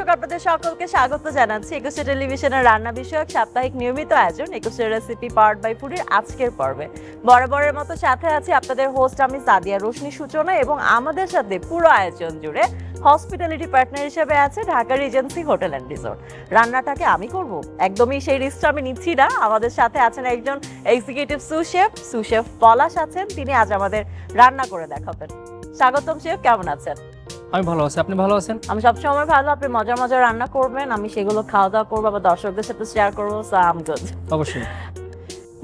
দর্শক, আপনাদের সকলকে স্বাগত জানাচ্ছি একুশে টেলিভিশনের রান্না বিষয়ক সাপ্তাহিক নিয়মিত আয়োজন, একুশে রেসিপি পাওয়ার্ড বাই ফুডের আজকের পর্বে। বরাবরের মতো সাথে আছে আপনাদের হোস্ট আমি সাদিয়া রোশনি সূচনা এবং আমাদের সাথে পুরো আয়োজন জুড়ে হসপিটালিটি পার্টনার হিসেবে আছে Dhaka regency hotel and resort রান্নাটাকে আমি করব, একদমই সেই রিস্কটা আমি নিচ্ছি না, আমাদের সাথে আছেন একজন এক্সিকিউটিভ সুশেফ সুশেফ পলাশ আছেন, তিনি আজ আমাদের রান্না করে দেখাবেন। স্বাগতম শেফ কেমন আছেন? আমি ভালো আছি। আপনি ভালো আছেন? আমি সবসময় ভালো আপনি মজার মজার রান্না করবেন আমি সেগুলো খাওয়া দাওয়া করব আবার দর্শকদের সাথে শেয়ার করব সো আম গুড অবশ্যই।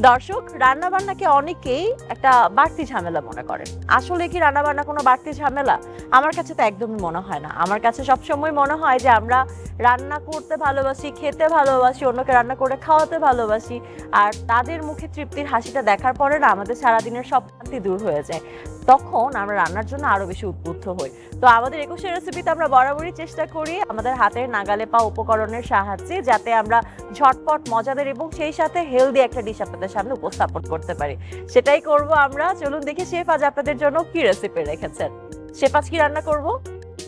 দর্শক রান্না বান্নাকে অনেকেই একটা বাড়তি ঝামেলা মনে করেন আসলে কি রান্না বান্না কোনো বাড়তি ঝামেলা? আমার কাছে তো একদমই মনে হয় না। আমার কাছে সবসময় মনে হয় যে আমরা রান্না করতে ভালোবাসি খেতে ভালোবাসি অন্যকে রান্না করে খাওয়াতে ভালোবাসি আর তাদের মুখে তৃপ্তির হাসিটা দেখার পরে না আমাদের সারাদিনের সব ক্লান্তি দূর হয়ে যায় তখন আমরা রান্নার জন্য আরও বেশি উদ্বুদ্ধ হই। তো আমাদের একুশের রেসিপিতে আমরা বরাবরই চেষ্টা করি আমাদের হাতের নাগালে পা উপকরণের সাহায্যে যাতে আমরা ঝটপট মজাদার এবং সেই সাথে হেলদি একটা ডিশ আপনাদের সামনে উপস্থাপন করতে পারি। সেটাই করব আমরা। চলুন দেখি শেফ আজ আপনাদের জন্য কি রেসিপি রেখেছেন। শেফ আজ কি রান্না করব?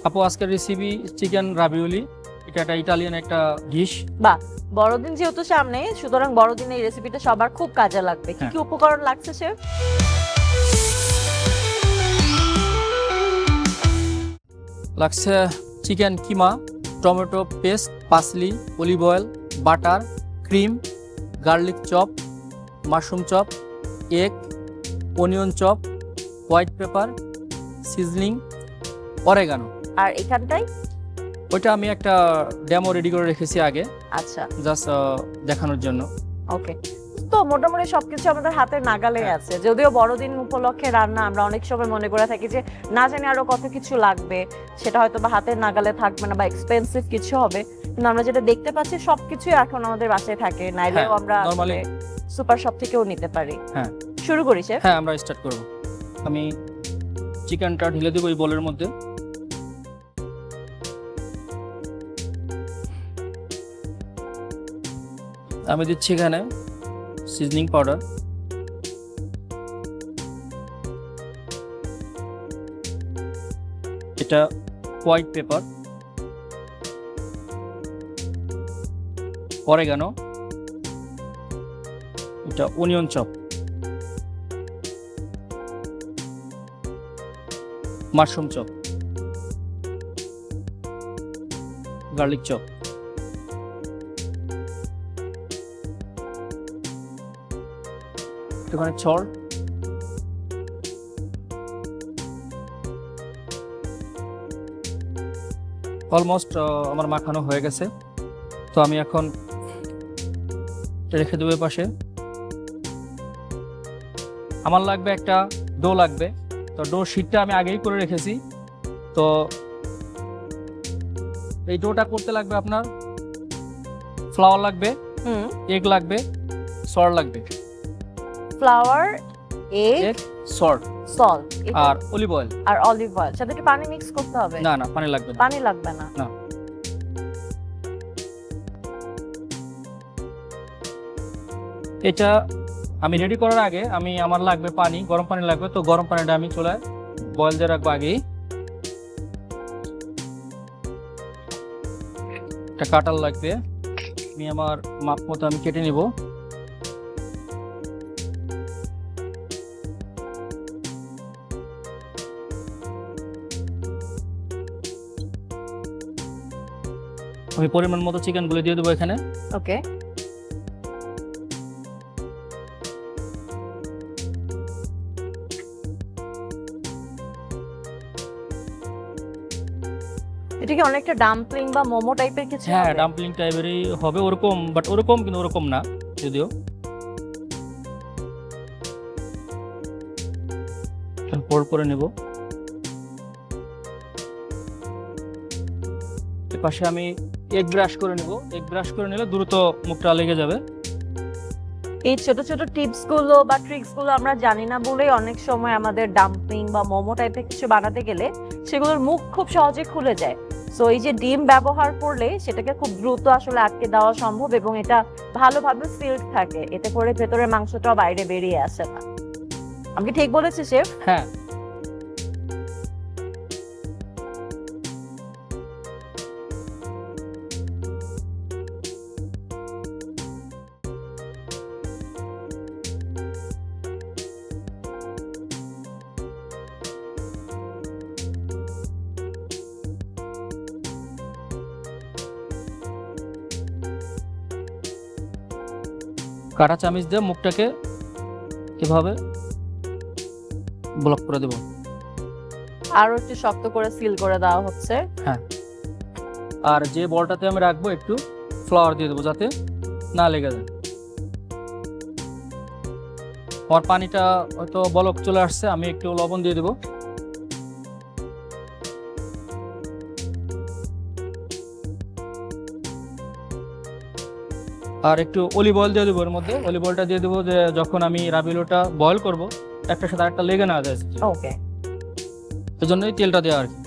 আপু আজকের রেসিপি চিকেন রাবিওলি এটা একটা ইটালিয়ান একটা ডিশ বা বড়দিন যেহেতু সামনে সুতরাং বড়দিনে এই রেসিপিটা সবার খুব কাজে লাগবে। কি হ্যাঁ। কি উপকরণ লাগছে শেফ? লাগছে chicken keema tomato paste parsley olive oil butter cream garlic chop mushroom chop egg onion chop white pepper seasoning oregano. আর এখানটাই ওইটা আমি একটা ডেমো রেডি করে রেখেছি আগে। আচ্ছা। জাস্ট দেখানোর জন্য। ওকে। তো মোটামুটি সবকিছু আমাদের হাতের নাগালে হ্যাঁ। আছে। যদিও বড়দিন উপলক্ষে রান্না আমরা অনেক সময় মনে করে থাকি যে না জানি আরও কত কিছু লাগবে সেটা হয়তো বা হাতের নাগালে থাকবে না বা এক্সপেন্সিভ কিছু হবে। কিন্তু আমরা যেটা দেখতে পাচ্ছি সবকিছুই এখন আমাদের বাসায় থাকে। নাইলেও হ্যাঁ, আমরা সুপার শপ থেকেও নিতে পারি। হ্যাঁ। শুরু করি শেফ? হ্যাঁ আমরা স্টার্ট করব। আমি চিকেনটা ঢেলে দেবো এই বলের মধ্যে। আমি দিচ্ছি এখানে সিজনিং পাউডার। এটা হোয়াইট পেপার। অরেগানো। এটা onion chop. Mushroom chop. Garlic chop. এখানে ছড়। অলমোস্ট আমার মাখানো হয়ে গেছে। তো আমি এখন রেখে দেবো পাশে আমার লাগবে একটা ডো লাগবে। তো ডো শিটটা আমি আগেই করে রেখেছি। তো এই ডোটা করতে লাগবে আপনার ফ্লাওয়ার লাগবে হুম। এগ লাগবে সর লাগবে। ফ্লাওয়ার এগ সল্ট সল্ট আর অলিভ অয়েল আর অলিভ অয়েল সাথে কি পানি মিক্স করতে হবে। না না পানি লাগবে না। পানি লাগবে না। না। এটা আমি রেডি করার আগে আমি আমার লাগবে পানি গরম পানি লাগবে। তো গরম পানিটা আমি চলে বয়েল দিয়ে রাখব আগেই। একটা কাটার লাগবে। আমি আমার মাপ মতো আমি কেটে নিব। আমি পরিমাণ মতো চিকেনগুলো দিয়ে দেবো এখানে। ওকে। এটা কি অনেকটা ডাম্পলিং বা মোমো টাইপের কিছু হ্যাঁ ডাম্পলিং টাইপেরই হবে ওরকম বাট ওরকম কিন্তু ওরকম না যদিও। ফোল্ড করে নেব। পাশে আমি এগ ব্রাশ করে নেব। এগ ব্রাশ করে নিলে দ্রুত মুখটা লেগে যাবে। এই ছোট ছোট টিপসগুলো বা ট্রিক্সগুলো আমরা জানি না বলেই অনেক সময় আমাদের ডাম্পলিং বা মোমো টাইপের কিছু বানাতে গেলে সেগুলোর মুখ খুব সহজে খুলে যায়। সো এই যে ডিম ব্যবহার করলে সেটাকে খুব দ্রুত আসলে আটকে দেওয়া সম্ভব এবং এটা ভালোভাবে সিল্ড থাকে। এতে করে ভেতরের মাংসটা বাইরে বেরিয়ে আসে না। আমি ঠিক বলেছি শেফ? হ্যাঁ। কাটা চামিচ দিয়ে মুখটাকে এভাবে ব্লক করে দেব। আরও একটু শক্ত করে সিল করে দেওয়া হচ্ছে। হ্যাঁ। আর যে বলটাতে আমি রাখব একটু ফ্লাওয়ার দিয়ে দেবো যাতে না লেগে যায়। আমার পানিটা হয়তো বলক চলে আসছে আমি একটু লবণ দিয়ে দেবো। আর একটু অলিভ অয়েল দিয়ে দেবো এর মধ্যে। অলিভ অয়েলটা দিয়ে দেবো যে যখন আমি রাবিলোটা বয়েল করব একটা সাথে একটা লেগে না যায় ওকে এই জন্যই তেলটা দেওয়া আর কি।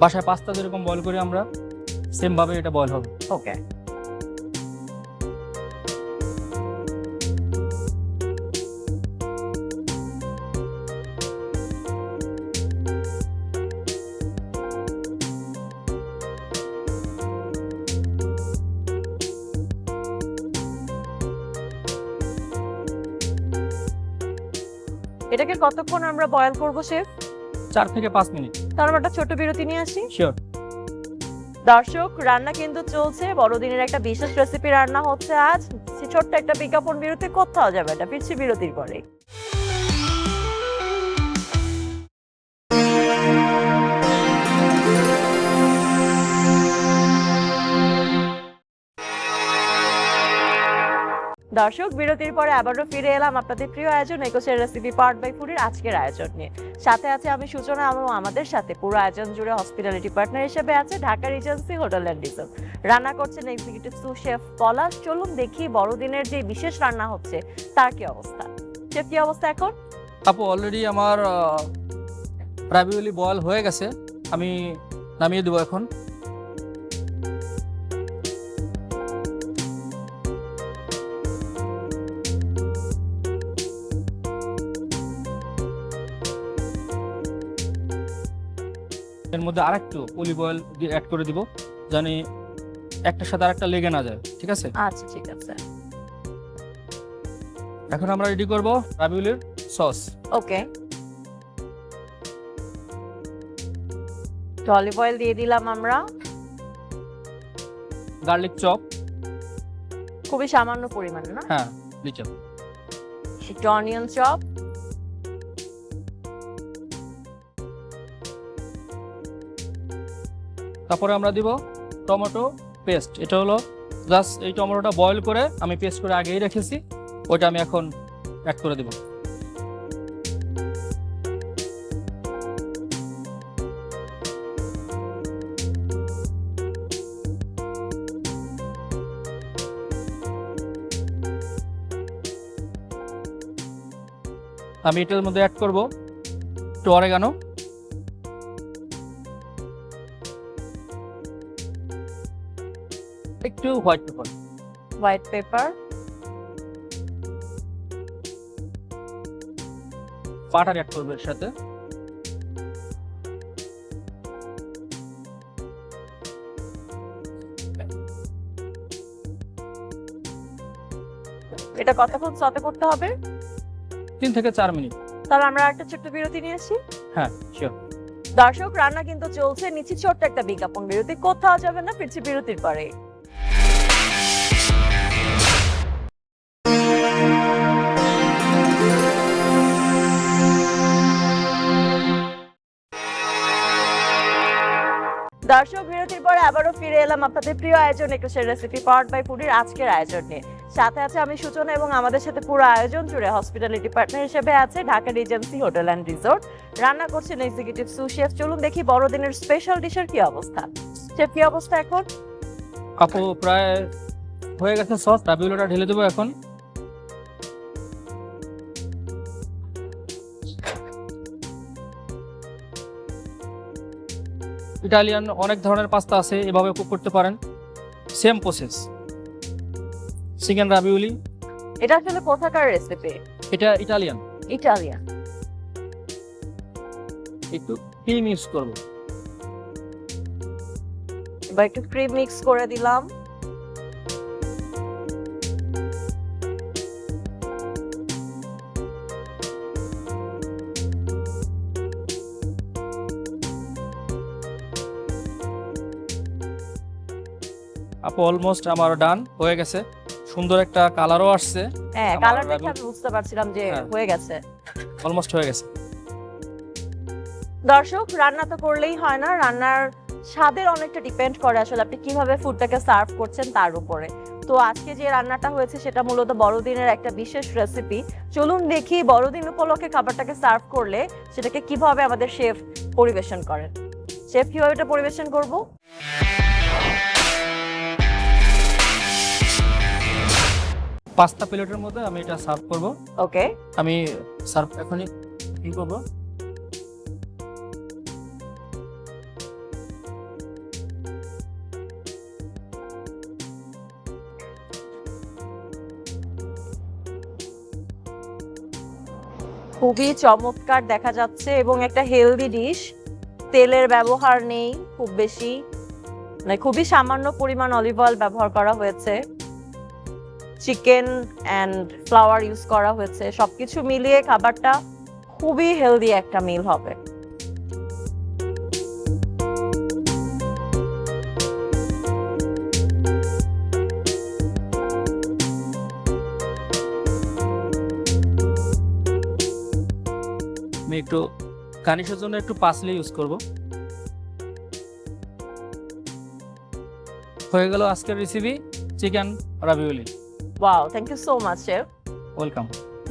বাসায় পাস্তা যেরকম বয়েল করি আমরা সেমভাবে এটা বয়েল হবে। ওকে কতক্ষণ আমরা বয়েল করব শেফ? চার থেকে পাঁচ মিনিট। তাহলে আমরা একটা ছোট বিরতি নিয়ে আসি। শিওর দর্শক রান্না কিন্তু চলছে। বড়দিনের একটা বিশেষ রেসিপি রান্না হচ্ছে আজ। ছোট্ট একটা বিজ্ঞাপন বিরতি কোথাও যাবে এটা ফিরছি বিরতির পরে। দর্শক, বিরতির পরে আবারও ফিরে এলাম আপনাদের প্রিয় আয়োজন, একুশের রেসিপি পার্ট বাই ফুডের আজকের আয়োজন নিয়ে। সাথে আছে আমি সূচনা এবং আমাদের সাথে পুরো আয়োজন জুড়ে হসপিটালিটি পার্টনার হিসেবে আছে Dhaka regency hotel and resort রান্না করছেন এক্সিকিউটিভ সু শেফ পলাশ। চলুন দেখি বড়দিনের যে বিশেষ রান্না হচ্ছে, তার কি অবস্থা? শেফ কি অবস্থা এখন? আপু অলরেডি আমার রাবিউলি বয়েল হয়ে গেছে। আমি নামিয়ে দেবো এখন। মধ্যে আরেকটু অলিভ অয়েল অ্যাড করে দিব জানি একটার সাথে আরেকটা লেগে না যায় ঠিক আছে? আচ্ছা ঠিক আছে। এখন আমরা রেডি করব রাবিউলির সস ওকে অলিভ অয়েল দিয়ে দিলাম আমরা। গার্লিক চপ খুবই সামান্য পরিমাণে না? হ্যাঁ লিচপ একটু অনিয়ন চপ তারপরে আমরা দিব টমেটো পেস্ট। এটা হলো জাস্ট এই টমেটোটা বয়েল করে আমি পেস্ট করে আগেই রেখেছি। ওইটা আমি এখন অ্যাড করে দেব। আমি এটার মধ্যে অ্যাড করব একটু oregano white pepper. White pepper. Butter add করবে এর সাথে। এটা কতক্ষণ সতে করতে হবে? তিন থেকে চার মিনিট। তাহলে আমরা একটা ছোট্ট বিরতি নিয়ে আসি। হ্যাঁ শিওর দর্শক রান্না কিন্তু চলছে নিচে ছোট্ট একটা বিজ্ঞাপন বিরতি। কোথাও যাবে না ফিরছি বিরতির পরে। দর্শক বিরতির পরে আবারও ফিরে এলাম আপনাদের প্রিয় আয়োজন একুশের রেসিপি পাওয়ার্ড বাই ফুডির আজকের আয়োজন নিয়ে। সাথে আছে আমি সূচনা এবং আমাদের সাথে পুরো আয়োজন জুড়ে হসপিটালিটি পার্টনার হিসেবে আছে Dhaka regency hotel and resort রান্না করছেন এক্সিকিউটিভ সু শেফ চলুন দেখি বড়দিনের স্পেশাল ডিশের কি অবস্থা। শেফ কি অবস্থা এখন? আপু, প্রায় হয়ে গেছে সস রাবিউলোটা ঢেলে দেবো এখন। ইটালিয়ান অনেক ধরনের পাস্তা আছে এভাবে কুক করতে পারেন। সেম প্রসেস চিকেন রাবিউলি এটা আসলে কোথাকার রেসিপি এটা ইটালিয়ান। ইটালিয়ান। একটু ক্রিম ইউজ করব। এবার একটু ক্রিম মিক্স করে দিলাম। আপু অলমোস্ট আমার ডান হয়ে গেছে। সুন্দর একটা কালারও আসছে। হ্যাঁ আমার কালার দেখে আমি বুঝতে পারছিলাম যে হ্যাঁ। হয়ে গেছে। অলমোস্ট হয়ে গেছে। দর্শক রান্না তো করলেই হয় না। রান্নার স্বাদের অনেকটা ডিপেন্ড করে আসলে আপনি কীভাবে ফুডটাকে সার্ভ করছেন তার উপরে। তো আজকে যে রান্নাটা হয়েছে সেটা মূলত বড়দিনের একটা বিশেষ রেসিপি চলুন দেখি বড়দিন উপলক্ষে খাবারটাকে সার্ভ করলে সেটাকে কীভাবে আমাদের শেফ পরিবেশন করেন। শেফ কীভাবে এটা পরিবেশন করব? পাস্তা প্লেটের মধ্যে আমি এটা সার্ভ করব। ওকে আমি সার্ভ এখনই কি করব। খুবই চমৎকার দেখা যাচ্ছে এবং একটা হেলদি ডিশ তেলের ব্যবহার নেই খুব বেশি মানে খুবই সামান্য পরিমাণ অলিভ অয়েল ব্যবহার করা হয়েছে। চিকেন অ্যান্ড ফ্লাওয়ার ইউজ করা হয়েছে, সবকিছু মিলিয়ে খাবারটা খুবই হেলদি একটা মিল হবে। আমি একটু গার্নিশের জন্য একটু পাসলি ইউজ করব। হয়ে গেল আজকের recipe chicken রাবিউলি wow thank you so much chef welcome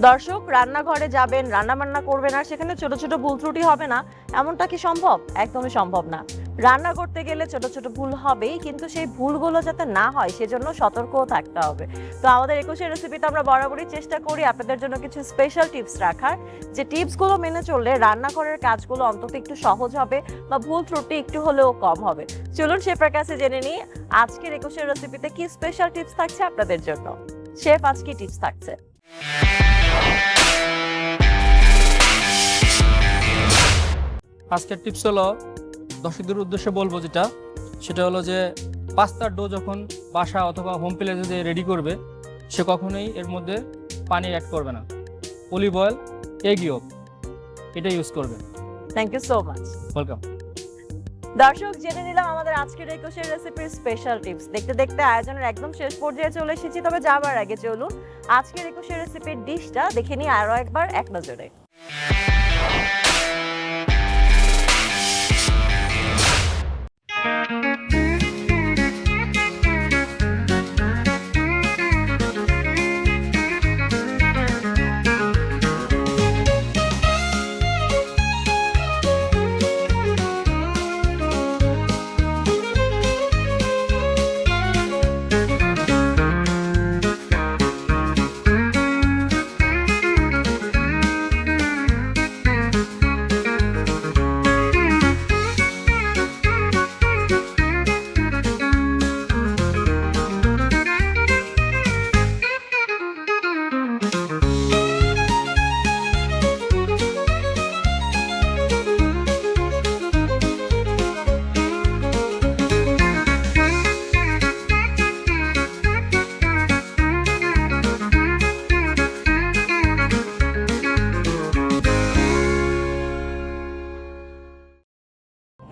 দর্শক রান্নাঘরে যাবেন রান্না বান্না করবেন আর সেখানে ছোট ছোট ভুল ত্রুটি হবে না। এমনটা কি সম্ভব? একদমই সম্ভব না। রান্না করতে গেলে ছোট ছোট ভুল হবেই কিন্তু সেই ভুলগুলো যাতে না হয় সেজন্য সতর্কও থাকতে হবে। তো আমাদের একুশের রেসিপিতে আমরা বরাবরই চেষ্টা করি আপনাদের জন্য কিছু স্পেশাল টিপস রাখার। যে টিপসগুলো মেনে চললে রান্নাঘরের কাজগুলো অন্তত একটু সহজ হবে বা ভুল ত্রুটি একটু হলেও কম হবে। চলুন শেফের কাছে জেনে নিই আজকের একুশের রেসিপিতে কি স্পেশাল টিপস থাকছে আপনাদের জন্য। শেফ আজ কি টিপস থাকছে। আজকের টিপস হলো দর্শকদের উদ্দেশ্যে বলব যেটা সেটা হলো যে পাস্তার ডো যখন বাসা অথবা হোম প্লেসে যে রেডি করবে সে কখনোই এর মধ্যে পানি অ্যাড করবে না। অলিভ অয়েল এগ এটা ইউজ করবে। Thank you so much welcome দর্শক, জেনে নিলাম আমাদের আজকের একুশের রেসিপির স্পেশাল টিপস দেখতে দেখতে আয়োজনের একদম শেষ পর্যায়ে চলে এসেছি, তবে যাবার আগে চলুন আজকের একুশের রেসিপির ডিশটা দেখে নিই আরও একবার এক নজরে।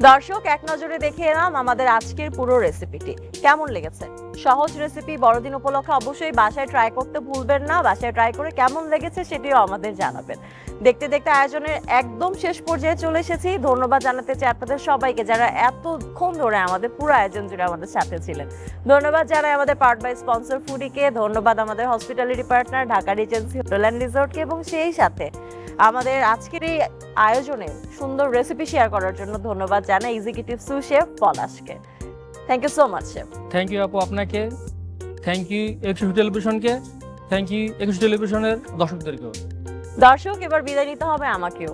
দর্শক, এক নজরে দেখে এলাম আমাদের আজকের পুরো রেসিপিটি কেমন লেগেছে? সহজ রেসিপি বড়দিন উপলক্ষে অবশ্যই বাসায় ট্রাই করতে ভুলবেন না। বাসায় ট্রাই করে কেমন লেগেছে সেটিও আমাদের জানাবেন। দেখতে দেখতে আয়োজনের একদম শেষ পর্যায়ে চলে এসেছি। ধন্যবাদ জানাতে চাই আপনাদের সবাইকে যারা এতক্ষণ ধরে আমাদের পুরো আয়োজন জুড়ে আমাদের সাথে ছিলেন। ধন্যবাদ জানাই আমাদের পার্ট বাই স্পন্সর ফুডিকে ধন্যবাদ আমাদের hospitality partner Dhaka regency hotel and রিসোর্টকে এবং সেই সাথে আমাদের আজকের এই আয়োজনে সুন্দর রেসিপি শেয়ার করার জন্য ধন্যবাদ জানাই executive sous chef পলাশকে। Thank you so much chef thank you আপু আপনাকে। থ্যাংক ইউ একুশ টেলিভিশনকে থ্যাংক ইউ একুশ টেলিভিশনের দর্শকদেরকেও। দর্শক এবার বিদায় নিতে হবে আমাকেও।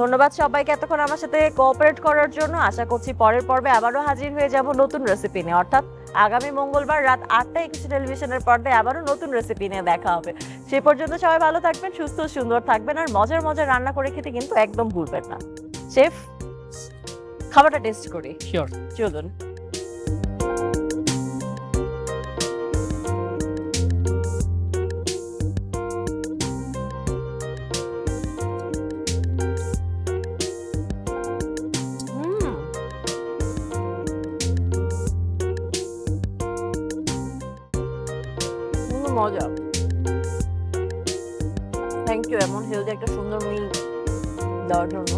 ধন্যবাদ সবাইকে এতক্ষণ আমার সাথে কোঅপারেট করার জন্য। আশা করছি পরের পর্বে আবারও হাজির হয়ে যাব নতুন রেসিপি নিয়ে। অর্থাৎ আগামী মঙ্গলবার রাত আটটায় একুশে টেলিভিশনের পর্দায় আবারও নতুন রেসিপি নিয়ে দেখা হবে। সে পর্যন্ত সবাই ভালো থাকবেন সুস্থ সুন্দর থাকবেন আর মজার মজার রান্না করে খেতে কিন্তু একদম ভুলবেন না। শেফ খাবারটা টেস্ট করি। শিওর চলুন। মজা। থ্যাংক ইউ এমন হেলদি একটা সুন্দর মিল দেওয়ার জন্য।